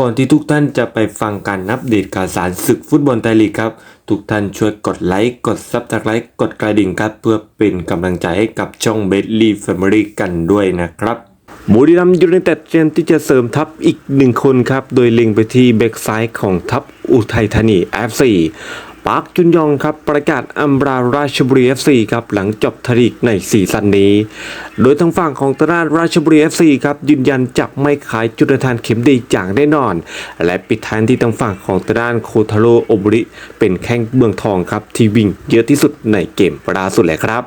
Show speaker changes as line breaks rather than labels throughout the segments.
ก่อนที่ทุกท่านจะไปฟังการอัปเดตข่าวสารศึกฟุตบอลไทยลีกครับ ทุกท่านช่วยกดไลค์ กดซับสไครต์กดกระดิ่งครับ เพื่อเป็นกำลังใจให้กับช่องเบลลี่แฟมิลี่กันด้วยนะครับบุรีรัมย์ยูไนเต็ดเตรียมที่จะเสริมทัพอีกหนึ่งคนครับ โดยเล็งไปที่แบ็กซ้ายของทัพอุทัยธานี FC ปาร์คจุนยองครับประกาศอำลาราชบุรี FC ครับหลังจบทลีกในซีซั่นนี้ โดยทางฝั่งของตราดราชบุรี FC ครับยืนยันจะไม่ขายจุดทานเข็มดีอย่างแน่นอน และปิดท้ายที่ทางฝั่งของตราดโคทาโรโอบริ เป็นแข้งเมืองทองครับที่วิ่งเยอะที่สุดในเกมล่าสุดเลยครับ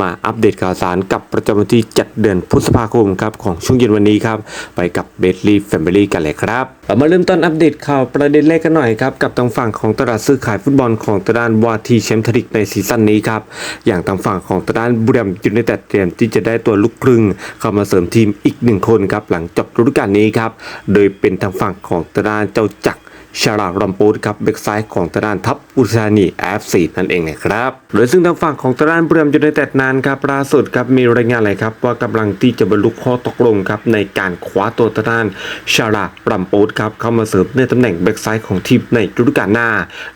มาอัปเดตข่าวสารกับประจำวันที่7เดือนพฤษภาคมครับของช่วงเย็นวันนี้ครับไปกับเบสลีแฟมิลี่กันเลยครับมาเริ่มต้นอัปเดตข่าวประเด็นแรกกันหน่อยครับกับทางฝั่งของตลาดซื้อขายฟุตบอลของตลานวาทีแชมป์ทริกในซีซั่นนี้ครับ อย่างทางฝั่งของตลานบุรีรัมย์ยูไนเต็ดเตรียมที่จะได้ตัวลูกครึ่ง เข้ามาเสริมทีมอีกหนึ่งคนครับหลังจบฤดูกาลนี้ครับ โดยเป็นทางฝั่งของตะด้านเจ้าจักร ชาลารัมปูดครับเบ็กซ้ายของตะดานทัพอุตสานีแอฟซีนั่นเองนะครับโดยซึ่งทางฝั่งของตะดานเบรมยูไนเต็ดนั้นครับล่าสุดครับมีรายงานอะไรครับว่ากำลังที่จะบรรลุข้อตกลงครับในการคว้าตัวตะดานชาลารัมปูดครับเข้ามาเสริมในตำแหน่งเบ็กซ้ายของทีมในฤดูกาลหน้า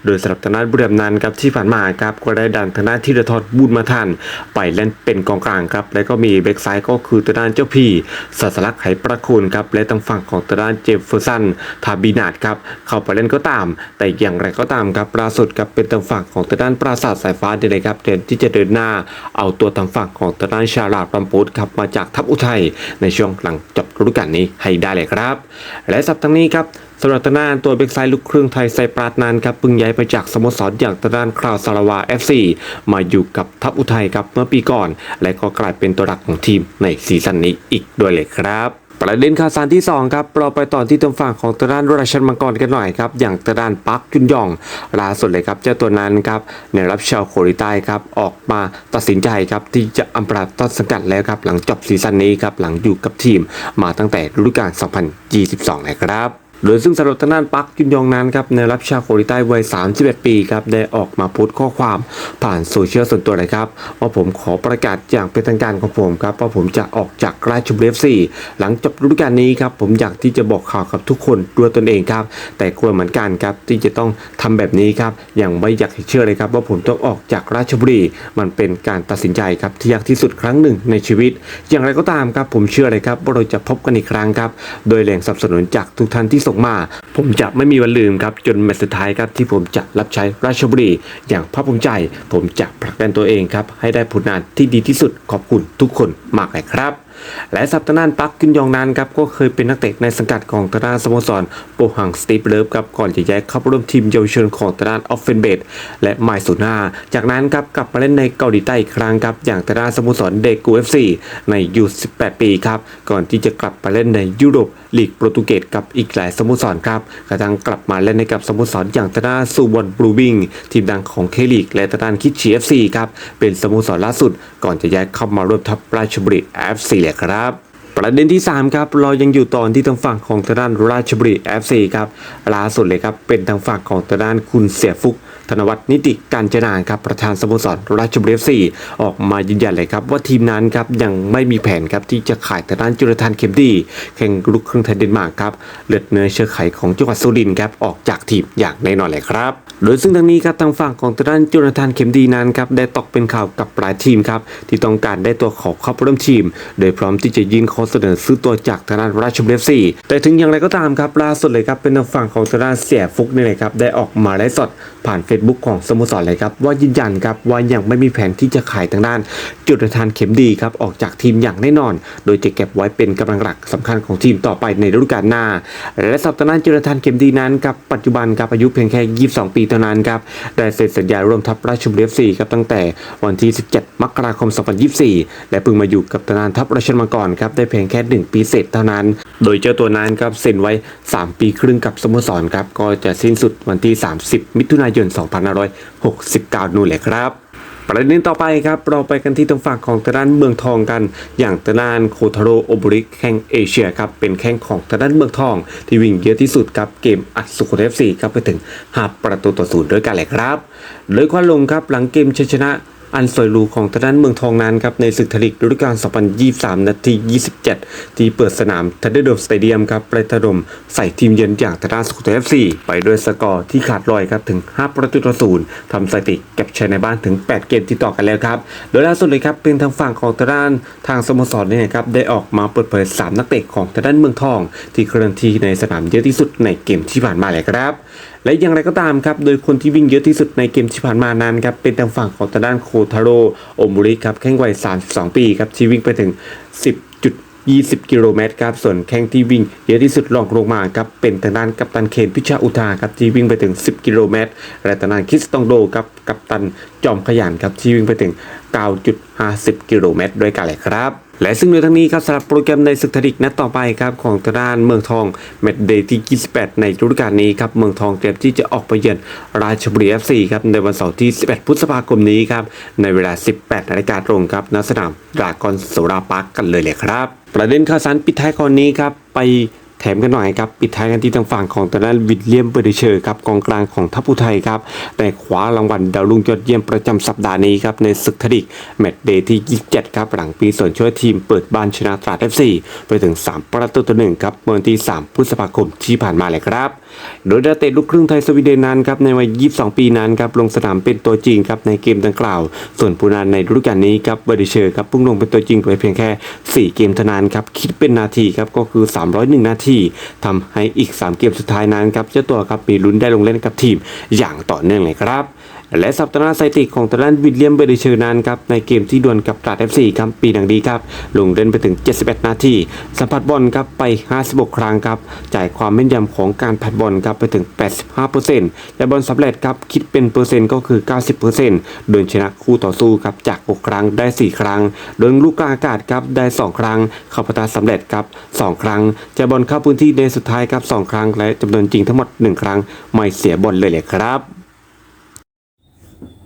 โดยสำหรับตะดานเบรมนั้นครับที่ผ่านมาครับก็ได้ดันทางด้านที่ระทอดบุญมาทันไปเล่นเป็นกองกลางครับและก็มีเบ็กซ้ายก็คือตะดานเจ้าพี่ศาสลักไหประคุณครับและทางฝั่งของตะดานเจฟเฟอร์สันทาบีนาดครับเข้าไปเล่นก็ตาม แต่อย่างไรก็ตามครับล่าสุดกับเป็นทางฝั่งของทางด้านปราสาทสายฟ้าเดลยครับเตรียมที่จะเดินหน้า เอาตัวทางฝั่งของทางด้านชาลาดรัมปูดครับมาจากทัพอุทัยในช่วงหลังจบฤดูกาลนี้ให้ได้เลยครับ และสัปดาห์นี้ครับสำหรับทางด้านตัวเบกไซด์ลูกครึ่งไทยไซปราสนานครับเพิ่งย้ายมาจากสโมสรอย่างทางด้านคราวสารวา FC มาอยู่กับทัพอุทัยครับเมื่อปีก่อน และก็กลายเป็นตัวหลักของทีมในซีซั่นนี้อีกด้วยเลยครับ ประเด็นข่าวสารที่ 2 ครับเราไปต่อที่ตรงฝั่งของตะด้านราชันมังกรกันหน่อยครับ อย่างตะด้านปักจุนยองล่าสุดเลยครับ เจ้าตัวนั้นครับในรับชาวโคริใต้ครับ ออกมาตัดสินใจครับ ที่จะอำปราต้นสังกัดแล้วครับ หลังจบซีซั่นนี้ครับ หลังอยู่กับทีมมาตั้งแต่ฤดูกาล 2022 นะครับ โดยซึ่งสำหรับทางด้านปักจุนยองนั้นครับในรับชาโคริใต้วัย 31 ปีครับได้ออกมาโพสต์ข้อความผ่านโซเชียลส่วนตัวเลยครับว่าผมขอประกาศอย่างเป็นทางการของผมครับว่าผมจะออกจากราชบุรีฟซีหลังจบฤดูกาลนี้ครับผมอยากที่จะบอกข่าวกับทุกคนด้วยตนเองครับ แต่ควเหมือนกันครับที่จะต้องทำแบบนี้ครับอย่างไม่อยากเชื่อเลยครับว่าผมต้องออกจากราชบุรีมันเป็นการตัดสินใจครับที่ยากที่สุดครั้งหนึ่งในชีวิต อย่างไรก็ตามครับผมเชื่อเลยครับว่าเราจะพบกันอีกครั้งครับโดยแรงสนับสนุนจากทุกท่านที่ส่งมา ผมจะไม่มีวันลืมครับจนแมตช์สุดท้ายครับที่ผมจะรับใช้ราชบุรี อย่างภาคภูมิใจ ผมจะผลักดันตัวเองครับให้ได้ผลงานที่ดีที่สุดขอบคุณทุกคนมากเลยครับ และสัปดาห์นั้นปักกินยองนานครับก็เคยเป็นนักเตะในสังกัดของตราสโมสรโปหังสตีฟเลิฟครับก่อนจะย้ายเข้าร่วมทีมเยาวชนของตราออฟเฟนเบดและไมซูนาจากนั้นครับกลับมาเล่นในเกาหลีใต้อีกครั้งครับอย่างตราสโมสรเดกูเอฟซีในยู18 ปีครับก่อนที่จะกลับมาเล่นในยุโรปลีกโปรตุเกสกับอีกหลายสโมสรครับกระทั่งกลับมาเล่นในกับสโมสรอย่างตราซูบอนบลูวิงทีมดังของเคลีกและตรานคิดชีเอฟซีครับเป็นสโมสรล่าสุด ก่อนจะย้ายเข้ามาร่วมทัพราชบุรีเอฟซีลยครับ ประเด็นที่ 3 ครับ เรายังอยู่ตอนที่ทางฝั่งของทางด้านราชบุรี FC ครับล่าสุดเลยครับ เป็นทางฝั่งของทางด้านคุณเสียฟุก ธนวัฒน์นิติการจนาครับประธานสโมสรราชบุรี FC ออกมายืนยันเลยครับว่าทีมนั้นครับยังไม่มีแผนครับที่จะขายทางด้านจุลธานเข็มดีแข่งลูกครึ่งไทยเดนมาร์กครับเลือดเนื้อเชื้อไขของจังหวัดสุรินทร์ครับออกจากทีมอย่างแน่นอนเลยครับโดยซึ่งทางนี้ครับทางฝั่งของทางด้านจุลธานเข็มดีนั้นครับได้ตกเป็นข่าวกับหลายทีมครับที่ต้องการได้ตัวขอเข้าร่วมทีม โดยพร้อมที่จะยื่นข้อเสนอซื้อตัวจากทางด้านราชบุรีเอฟซีแต่ถึงอย่างไรก็ตามครับล่าสุดเลยครับเป็นทางฝั่งของทางด้านเสียฟุกนี่เลยครับได้ออกมาไลฟ์สดผ่าน Facebook ของสโมสรเลยครับว่ายืนยันครับว่ายังไม่มีแผนที่จะขายทางด้าน จุลธานเข็มดีครับออกจากทีมอย่างแน่นอน โดยจะเก็บไว้เป็นกำลังหลักสำคัญของทีมต่อไปในฤดูกาลหน้า และสัปดาห์นั้นจุลธานเข็มดีนั้นครับปัจจุบันครับอายุเพียงแค่ 22 ปีเท่านั้นครับได้เซ็นสัญญาร่วมทัพราชบุรีเอฟซีครับตั้งแต่วันที่ 17 มกราคม 2024 และเพิ่งมาอยู่กับทางด้านทัพราชมังกรครับได้เพียงแค่ 1 ปีเศษเท่านั้น โดยเจ้าตัวนั้นครับเซ็นไว้ 3 ปีครึ่งกับสโมสรครับก็จะสิ้นสุดวันที่ 30 มิถุนายน2569 นู่นเลยครับประเด็นต่อไปครับ เราไปกันที่ตรงฝั่งของตะด้านเมืองทองกัน อย่างตะด้านโคทาโรโอบริกแข่งเอเชียครับ เป็นแข่งของตะด้านเมืองทอง ที่วิ่งเยอะที่สุดครับ เกมอัดสุโขทัยเอฟซีครับไปถึง 5 ประตูต่อศูนย์ด้วยกันเลยครับ โดยควันลงครับหลังเกมชัยชนะ อันสวยหรูของทางด้านเมืองทองนั้นครับในศึกทลีกฤดูกาล 2023 นาที 27 ที่เปิดสนามทันเดอร์โดมสเตเดียมครับไปถล่มใส่ทีมเยือนอย่างทางด้านสุโขทัย FC ไปด้วยสกอร์ที่ขาดลอยครับถึง 5 ประตูต่อศูนย์ทำสถิติเก็บชัยในบ้านถึง 8 เกมติดต่อกันแล้วครับ โดยล่าสุดเลยครับเป็นทางฝั่งของทางด้านทางสโมสรเนี่ยครับได้ออกมาเปิดเผย 3 นักเตะของทางด้านเมืองทอง ที่เคลื่อนที่ในสนามเยอะที่สุดในเกมที่ผ่านมาเลยครับ และอย่างไรก็ตามครับ โดยคนที่วิ่งเยอะที่สุดในเกมที่ผ่านมานั้นครับ เป็นทางฝั่งของทางด้านโคทาโร่โอมุริครับ แข้งวัย 32 ปีครับที่วิ่งไปถึง 10.20 กิโลเมตรครับ ส่วนแข้งที่วิ่งเยอะที่สุดรองลงมาครับ เป็นทางด้านกัปตันเคนพิชาอุทาครับ ที่วิ่งไปถึง 10 กิโลเมตร และทางด้านคิสตองโดครับ กัปตันจอมขยันครับ ที่วิ่งไปถึง 9.50 กิโลเมตรด้วยกันเลยครับ และซึ่งในทั้งนี้ครับสำหรับโปรแกรมในศึกทดิกนัดต่อไปครับของทางด้านเมืองทองแมตช์เดย์ที่ 28 ในฤดูกาลนี้ครับเมืองทองเตรียมที่จะออกไปเยือนราชบุรีฟีครับในวันเสาร์ที่ 11 พฤษภาคมนี้ครับในเวลา 18 นาฬิกาตรงครับณสนามดรากอนสุราปาร์กกันเลยเลยครับ ประเด็นข่าวสารปิดท้ายก่อนนี้ครับไป ถมกันหน่อยครับปิดท้ายกันที่ทางฝั่งของตอนนั้นวิลเลียมเบอร์เดเชอร์ครับกองกลางของทัพอุทัยครับแต่ขวารางวัลดาวรุ่งยอดเยี่ยมประจำสัปดาห์นี้ครับในศึกทดิกแมตช์เดย์ที่ 27 ครับหลังปีส่วนช่วยทีมเปิดบ้านชนะตราด FC ไปถึง 3 ประตูต่อหนึ่งครับเมื่อวันที่ 3 พฤษภาคมที่ผ่านมาเลยครับ โดยดาวเตะลูกครึ่งไทยสวีเดนนั้นครับในวัย 22 ปีนั้นครับลงสนามเป็นตัวจริงครับในเกมดังกล่าว ส่วนผู้นานในฤดูกาลนี้ครับเบอร์เดเชอร์ครับพุ่งลงเป็นตัวจริงไปเพียงแค่ 4 เกมเท่านั้นครับคิดเป็นนาทีครับก็คือ 301 นาทีทำให้อีก 3 เกมสุดท้ายนั้นครับเจ้าตัวครับมีลุ้นได้ลงเล่นกับทีมอย่างต่อเนื่องเลยครับ และสัปดาห์สถิติของทางด้านวิลเลียมเบอร์ดิเชอร์นั้นครับในเกมที่ดวลกับตราด FC ครับปีหนังดีครับลงเล่นไปถึง 71 นาทีสัมผัสบอลครับไป 56 ครั้งครับจ่ายความแม่นยำของการผัดบอลครับไปถึง 85%และบอลสำเร็จครับคิดเป็นเปอร์เซ็นต์ก็คือ 90%โดยชนะคู่ต่อสู้ครับจาก 6 ครั้งได้ 4 ครั้ง โดยลูกกลางอากาศครับได้ 2 ครั้งเข้าประทะสำเร็จครับ2ครั้งจ่ายบอลเข้าพื้นที่ในสุดท้ายครับ2ครั้งและจำนวนจริงทั้งหมด 1 ครั้ง ไม่เสียบอลเลยเลยครับ